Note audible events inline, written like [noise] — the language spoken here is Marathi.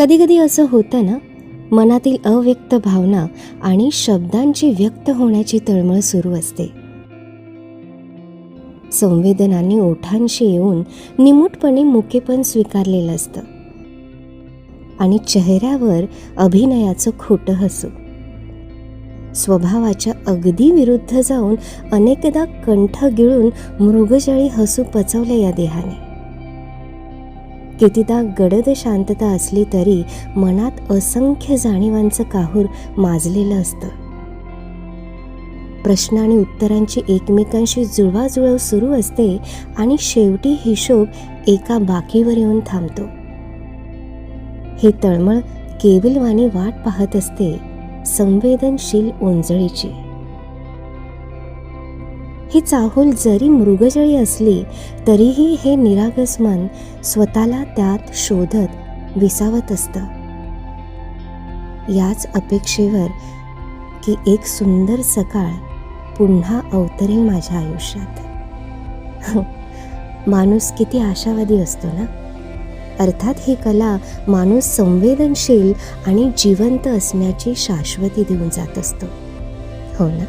कधीकधी असं होतं ना मनातील अव्यक्त भावना आणि शब्दांची व्यक्त होण्याची तळमळ सुरू असते. संवेदनांनी ओठांशी येऊन निमूटपणे मुकेपण स्वीकारलेलं असतं. आणि चेहऱ्यावर अभिनयाचं खोटं हसू. स्वभावाच्या अगदी विरुद्ध जाऊन अनेकदा कंठ गिळून मृगजळी हसू पचवले या देहाने. कितीदा गडद शांतता असली तरी मनात असंख्य जाणीवांचं काहूर माजलेलं असतं. प्रश्न आणि उत्तरांची एकमेकांशी जुळवाजुळव सुरू असते आणि शेवटी हिशोब एका बाकीवर येऊन थांबतो. हे तळमळ केविलवाणी वाट पाहत असते संवेदनशील ओंजळीची ही चाहूल जरी मृगजळी असली तरीही हे निरागस मन स्वतःला त्यात शोधत विसावत असतं. याच अपेक्षेवर की एक सुंदर सकाळ पुन्हा अवतरेल माझ्या आयुष्यात. [laughs] माणूस किती आशावादी असतो ना? अर्थात ही कला माणूस संवेदनशील आणि जिवंत असण्याची शाश्वती देऊन जात असतो. हो ना?